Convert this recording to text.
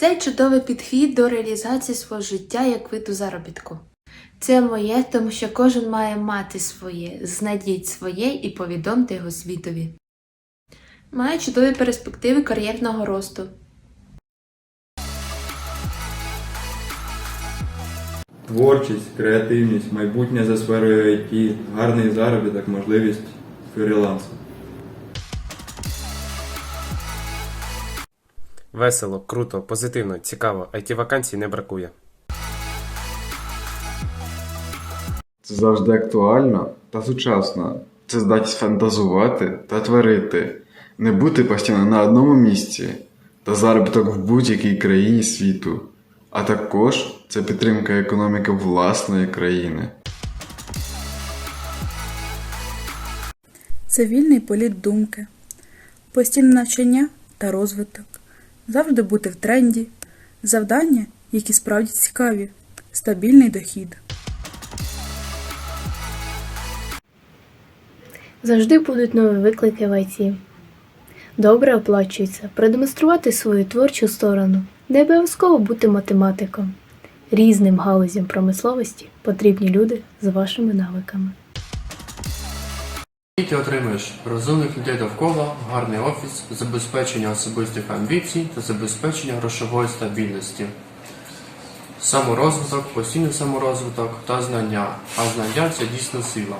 Це чудовий підхід до реалізації свого життя як виду заробітку. Це моє, тому що кожен має мати своє, знайдіть своє і повідомте його світові. Має чудові перспективи кар'єрного росту. Творчість, креативність, майбутнє за сферою IT, гарний заробіток, можливість фрілансу. Весело, круто, позитивно, цікаво, it вакансій не бракує. Це завжди актуально та сучасно. Це здатність фантазувати та творити, не бути постійно на одному місці та заробіток в будь-якій країні світу. А також це підтримка економіки власної країни. Це вільний політ думки, постійне навчання та розвиток, завжди бути в тренді, завдання, які справді цікаві, стабільний дохід. Завжди будуть нові виклики в IT. Добре оплачується продемонструвати свою творчу сторону, не обов'язково бути математиком. Різним галузям промисловості потрібні люди з вашими навиками. Ти отримаєш розумних людей довкола, гарний офіс, забезпечення особистих амбіцій та забезпечення грошової стабільності. Саморозвиток, постійний саморозвиток та знання. А знання це дійсно сила.